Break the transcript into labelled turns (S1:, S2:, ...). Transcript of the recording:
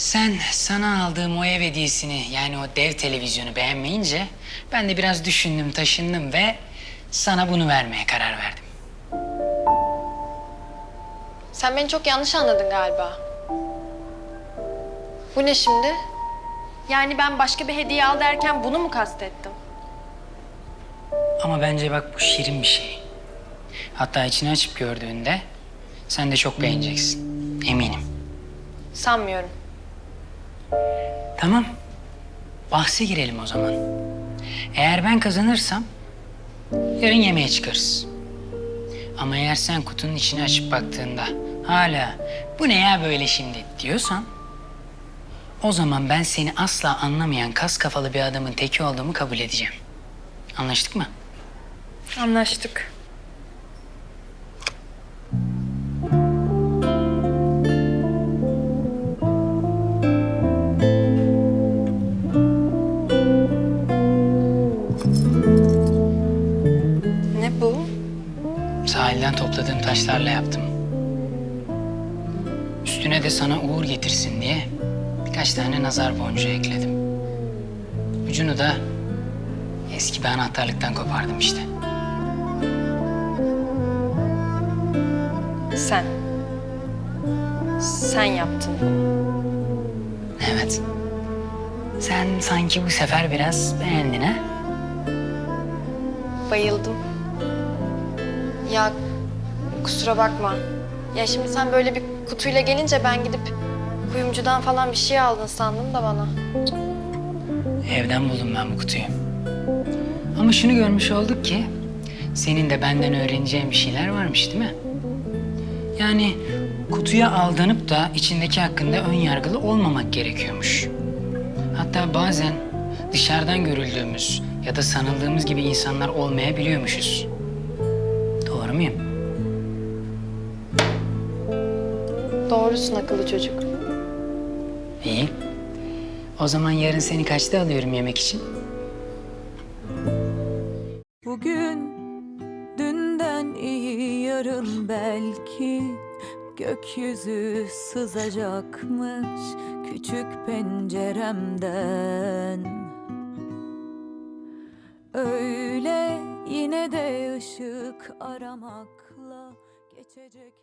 S1: Sen sana aldığım o ev hediyesini yani o dev televizyonu beğenmeyince ben de biraz düşündüm taşındım ve sana bunu vermeye karar verdim.
S2: Sen beni çok yanlış anladın galiba. Bu ne şimdi? Yani ben başka bir hediye al derken bunu mu kastettim?
S1: Ama bence bak bu şirin bir şey. Hatta içini açıp gördüğünde sen de çok beğeneceksin. Eminim.
S2: Sanmıyorum.
S1: Tamam. Bahse girelim o zaman. Eğer ben kazanırsam yarın yemeğe çıkarız. Ama eğer sen kutunun içini açıp baktığında hala bu ne ya böyle şimdi diyorsan o zaman ben seni asla anlamayan kas kafalı bir adamın teki olduğumu kabul edeceğim. Anlaştık mı?
S2: Anlaştık.
S1: Sahilden topladığım taşlarla yaptım. Üstüne de sana uğur getirsin diye birkaç tane nazar boncuğu ekledim. Ucunu da eski bir anahtarlıktan kopardım işte.
S2: Sen. Sen yaptın bunu.
S1: Evet. Sen sanki bu sefer biraz beğendin ha?
S2: Bayıldım. Ya kusura bakma. Ya şimdi sen böyle bir kutuyla gelince ben gidip kuyumcudan falan bir şey aldın sandım da bana.
S1: Evden buldum ben bu kutuyu. Ama şunu görmüş olduk ki senin de benden öğreneceğin bir şeyler varmış değil mi? Yani kutuya aldanıp da içindeki hakkında ön yargılı olmamak gerekiyormuş. Hatta bazen dışarıdan görüldüğümüz ya da sanıldığımız gibi insanlar olmayabiliyormuşuz. Doğru muyum?
S2: Doğrusun akıllı çocuk.
S1: İyi. O zaman yarın seni kaçta alıyorum yemek için?
S3: Bugün dünden iyi yarın belki gökyüzü sızacakmış küçük penceremden. Öyle yine de ışık aramakla geçecek.